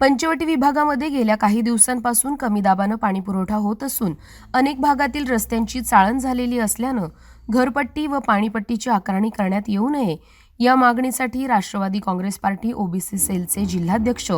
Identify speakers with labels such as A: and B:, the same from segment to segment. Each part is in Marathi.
A: पंचवटी विभागामध्ये गेल्या काही दिवसांपासून कमी दाबानं पाणी पुरवठा होत असून अनेक भागातील रस्त्यांची चाळण झालेली असल्यानं घरपट्टी व पाणीपट्टीची आकारणी करण्यात येऊ नये या मागणीसाठी राष्ट्रवादी काँग्रेस पार्टी ओबीसी सेलचे जिल्हाध्यक्ष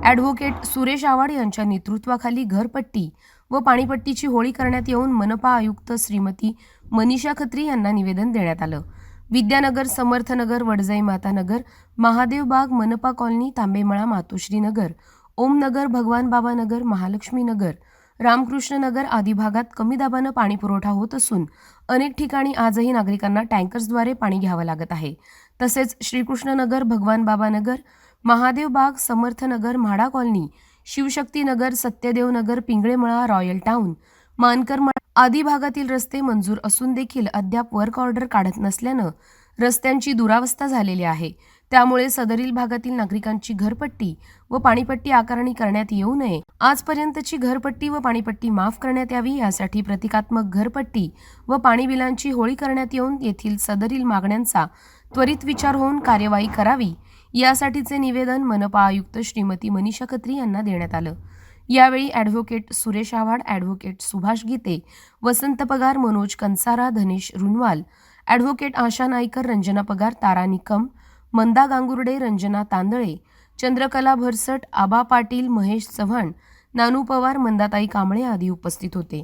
A: ॲडव्होकेट सुरेश आवाड यांच्या नेतृत्वाखाली घरपट्टी व पाणीपट्टीची होळी करण्यात येऊन मनपा आयुक्त श्रीमती मनीषा खत्री यांना निवेदन देण्यात आलं. विद्यानगर समर्थनगर वडजाई मातानगर महादेवबाग मनपा कॉलनी तांबेमळा मातोश्री नगर ओमनगर भगवान बाबा नगर महालक्ष्मी नगर रामकृष्ण नगर आदी भागात कमी दाबानं पाणी पुरवठा होत असून अनेक ठिकाणी आजही नागरिकांना टँकर्सद्वारे पाणी घ्यावं लागत आहे. तसेच Shrikrishnanagar Bhagwan Baba Nagar Mahadevbag Samarthnagar MHADA colony Shivshaktinagar Satyadevnagar Pinglemala royal town Mankarmala आदी भागातील रस्ते मंजूर असून देखील अद्याप वर्क ऑर्डर काढत नसल्यानं रस्त्यांची दुरावस्था झालेली आहे. त्यामुळे सदरील भागातील नागरिकांची घरपट्टी व पाणीपट्टी आकारणी करण्यात येऊ नये. आजपर्यंतची घरपट्टी व पाणीपट्टी माफ करण्यात यावी यासाठी प्रतिकात्मक घरपट्टी व पाणी बिलांची होळी करण्यात येऊन येथील सदरील मागण्यांचा त्वरित विचार होऊन कार्यवाही करावी यासाठीचे निवेदन मनपा आयुक्त श्रीमती मनीषा खत्री यांना देण्यात आलं. यावेळी advocate Suresh Avhad advocate Subhash Gite Vasant Pagar Manoj Kansara Dhanesh Runwal advocate Asha Naikar Ranjana Pagar Tara Nikam मंदा गांगुर्डे रंजना तांदळे चंद्रकला भरसट आबा पाटील महेश चव्हाण नानू पवार मंदाताई कांबळे आदी उपस्थित होते.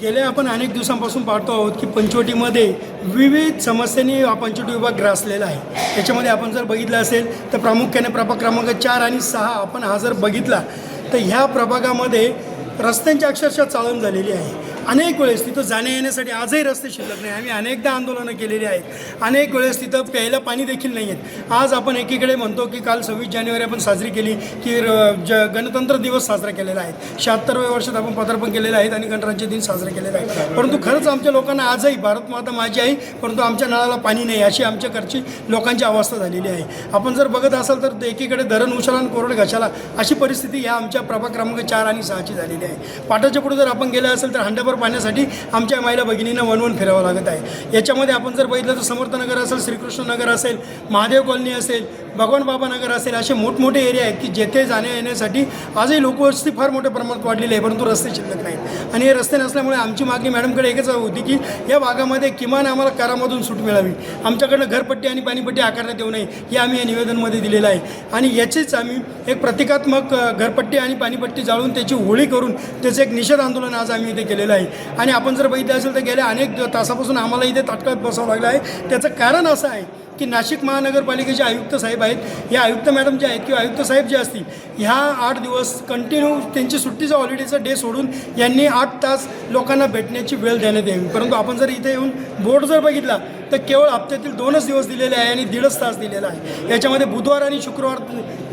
B: गेल्या आपण अनेक दिवसांपासून पाहतो आहोत की पंचवटीमध्ये विविध समस्यांनी पंचवटी विभाग ग्रासलेला आहे. त्याच्यामध्ये आपण जर बघितलं असेल तर प्रामुख्याने प्रभाग क्रमांक चार आणि सहा आपण हा जर बघितला तर ह्या प्रभागामध्ये रस्त्यांची अक्षरशः चाळण झालेली आहे. अनेक वेळेस तिथं जाण्या येण्यासाठी आजही रस्ते शिल्लक नाही. आम्ही अनेकदा आंदोलनं केलेली आहेत. अनेक वेळेस तिथं प्यायला पाणी देखील नाही आहेत. आज आपण एकीकडे म्हणतो की काल सव्वीस जानेवारी आपण साजरी केली की र- ज गणतंत्र दिवस साजरा केलेला आहे. शहात्तरव्या वर्षात आपण पदार्पण केलेलं आहे आणि गणराज्य दिन साजरा केलेला आहे. परंतु खरंच आमच्या लोकांना आजही भारत माता माझी आहे परंतु आमच्या नळाला पाणी नाही अशी आमच्याकडची लोकांची अवस्था झालेली आहे. आपण जर बघत असाल तर एकीकडे धरण उशाला आणि कोरड घशाला अशी परिस्थिती या आमच्या प्रभाग क्रमांक चार आणि सहाची झालेली आहे. पाटाच्या पुढे जर आपण गेलं असेल तर हंडाभर पाण्यासाठी आमच्या महिला भगिनींना वनवन फिरावं लागत आहे. याच्यामध्ये आपण जर बघितलं तर समर्थनगर असेल श्रीकृष्णनगर असेल महादेव कॉलनी असेल भगवान बाबा नगर असेल असे मोठमोठे एरिया आहेत की जेथे जाण्या येण्यासाठी आजही लोकवस्ती फार मोठ्या प्रमाणात वाढलेली आहे परंतु रस्ते शिल्लक नाहीत. आणि हे रस्ते नसल्यामुळे आमची मागणी मॅडमकडे एकच होती की या भागामध्ये किमान आम्हाला करामधून सूट मिळावी. आमच्याकडनं घरपट्टी आणि पाणीपट्टी आकारण्यात येऊ नये हे आम्ही या निवेदनमध्ये दिलेलं आहे. आणि याचीच आम्ही एक प्रतिकात्मक घरपट्टी आणि पाणीपट्टी जाळून त्याची होळी करून त्याचं एक निषेध आंदोलन आज आम्ही इथे केलेलं आहे. आणि आपण जर बघितलं असेल तर गेल्या अनेक तासापासून आम्हाला इथे तात्काळ बसावं लागलं आहे. त्याचं कारण असं आहे की नाशिक महानगरपालिकेचे आयुक्त साहेब आहेत. या आयुक्त मॅडम जे आहेत किंवा आयुक्त साहेब जे असतील ह्या आठ दिवस कंटिन्यू त्यांची सुट्टीचा हॉलिडेचा डे सोडून यांनी आठ तास लोकांना भेटण्याची वेळ देण्यात यावी. परंतु आपण जर इथे येऊन बोर्ड जर बघितला तर केवळ हप्त्यातील दोनच दिवस दिलेले आहे आणि दीडच तास दिलेला आहे. याच्यामध्ये बुधवार आणि शुक्रवार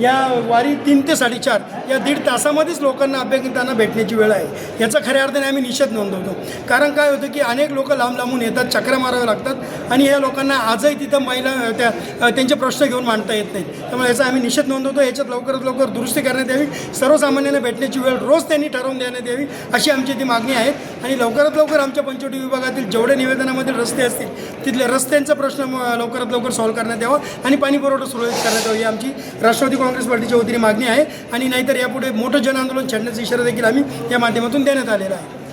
B: या वारी तीन ते साडेचार या दीड तासामध्येच लोकांना अभ्यागतांना भेटण्याची वेळ आहे. याचा खऱ्या अर्थाने आम्ही निषेध नोंदवतो. कारण काय होतं की अनेक लोक लांब लांबून येतात चक्रा माराव्या लागतात आणि या लोकांना आजही तिथं महिला त्या त्यांचे प्रश्न घेऊन मांडता येत नाहीत. त्यामुळे याचा आम्ही निषेध नोंदवतो. याच्यात लवकरात लवकर दुरुस्ती करण्यात यावी. सर्वसामान्यांना भेटण्याची वेळ रोज त्यांनी ठरवून देण्यात यावी अशी आमची ती मागणी आहे. आणि लवकरात लवकर आमच्या पंचवटी विभागातील जेवढे निवेदनामधील रस्ते असतील तिथले म्हणजे रस्त्यांचा प्रश्न लवकरात लवकर सॉल्व्ह करण्यात यावा आणि पाणी पुरवठा सुरळीत करण्यात यावा ही आमची राष्ट्रवादी काँग्रेस पार्टीच्या वतीने मागणी आहे. आणि नाहीतर यापुढे मोठं जनआंदोलन छेडण्याचा इशारा देखील आम्ही या माध्यमातून देण्यात आलेला आहे.